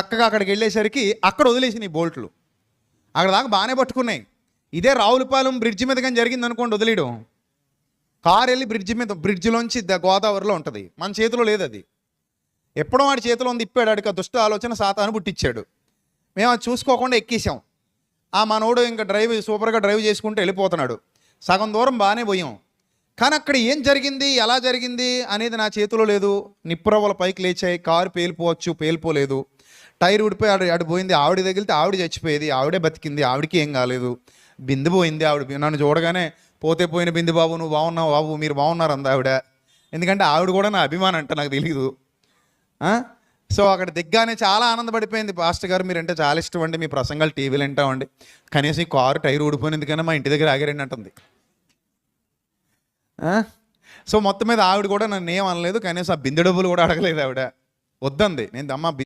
చక్కగా అక్కడికి వెళ్ళేసరికి అక్కడ వదిలేసినాయి బోల్ట్లు. అక్కడ దాకా బాగానే పట్టుకున్నాయి. ఇదే రావులపాలెం బ్రిడ్జి మీద కానీ జరిగింది అనుకోండి వదిలేయడం. కారు వెళ్ళి బ్రిడ్జి మీద బ్రిడ్జిలోంచి ద- గోదావరిలో ఉంటుంది. మన చేతిలో లేదు అది. ఎప్పుడో వాడి చేతిలో ఉంది ఇప్పాడు అడిక దుష్ట ఆలోచన సాతాను పుట్టించాడు మేము అది చూసుకోకుండా ఎక్కేసాం. ఆ మనోడు ఇంకా డ్రైవ్ సూపర్గా డ్రైవ్ చేసుకుంటూ వెళ్ళిపోతున్నాడు. సగం దూరం బాగానే పోయాం. కానీ అక్కడ ఏం జరిగింది ఎలా జరిగింది అనేది నా చేతిలో లేదు. నిప్పురవ్వల పైకి లేచాయి కారు పేలిపోవచ్చు పేలిపోలేదు. టైర్ ఊడిపోయి ఆడు ఆడు పోయింది ఆవిడ తగిలితే ఆవిడ చచ్చిపోయేది ఆవిడే బతికింది ఆవిడకి ఏం కాలేదు. బిందు పోయింది ఆవిడ నన్ను చూడగానే పోతే పోయిన బిందు బాబు నువ్వు బాగున్నావు బాబు? మీరు బాగున్నారు అంది ఆవిడ. ఎందుకంటే ఆవిడ కూడా నా అభిమానం అంట నాకు తెలియదు సో అక్కడ దిగ్గానే చాలా ఆనందపడిపోయింది. పాస్టర్ గారు మీరంటే చాలా ఇష్టం అండి మీ ప్రసంగాలు టీవీలు వింటామండి. కనీసం ఈ కారు టైర్ ఊడిపోయినందుకైనా కన్నా మా ఇంటి దగ్గర ఆగారండి అంటుంది. సో మొత్తం మీద ఆవిడ కూడా నన్ను ఏం అనలేదు కనీసం ఆ బిందె డబ్బులు కూడా అడగలేదు ఆవిడ. వద్దంది. నేను అమ్మ